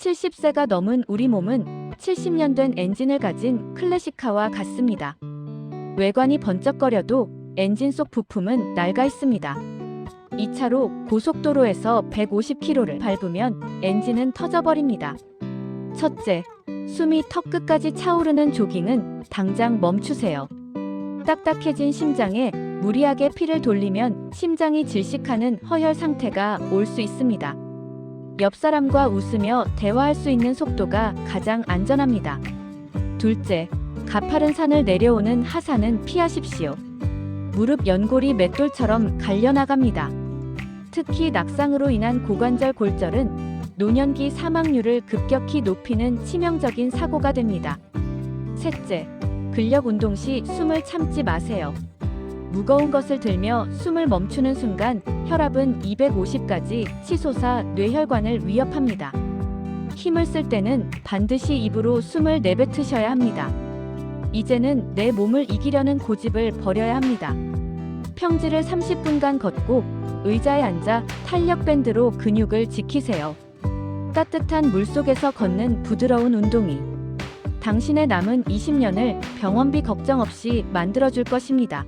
70세가 넘은 우리 몸은 70년 된 엔진을 가진 클래식카와 같습니다. 외관이 번쩍거려도 엔진 속 부품은 낡아 있습니다. 이 차로 고속도로에서 150km를 밟으면 엔진은 터져버립니다. 첫째, 숨이 턱 끝까지 차오르는 조깅은 당장 멈추세요. 딱딱해진 심장에 무리하게 피를 돌리면 심장이 질식하는 허혈 상태가 올 수 있습니다. 옆 사람과 웃으며 대화할 수 있는 속도가 가장 안전합니다. 둘째, 가파른 산을 내려오는 하산은 피하십시오. 무릎 연골이 맷돌처럼 갈려나갑니다. 특히 낙상으로 인한 고관절 골절은 노년기 사망률을 급격히 높이는 치명적인 사고가 됩니다. 셋째, 근력 운동 시 숨을 참지 마세요. 무거운 것을 들며 숨을 멈추는 순간 혈압은 250까지 치솟아 뇌혈관을 위협합니다. 힘을 쓸 때는 반드시 입으로 숨을 내뱉으셔야 합니다. 이제는 내 몸을 이기려는 고집을 버려야 합니다. 평지를 30분간 걷고 의자에 앉아 탄력 밴드로 근육을 지키세요. 따뜻한 물 속에서 걷는 부드러운 운동이 당신의 남은 20년을 병원비 걱정 없이 만들어줄 것입니다.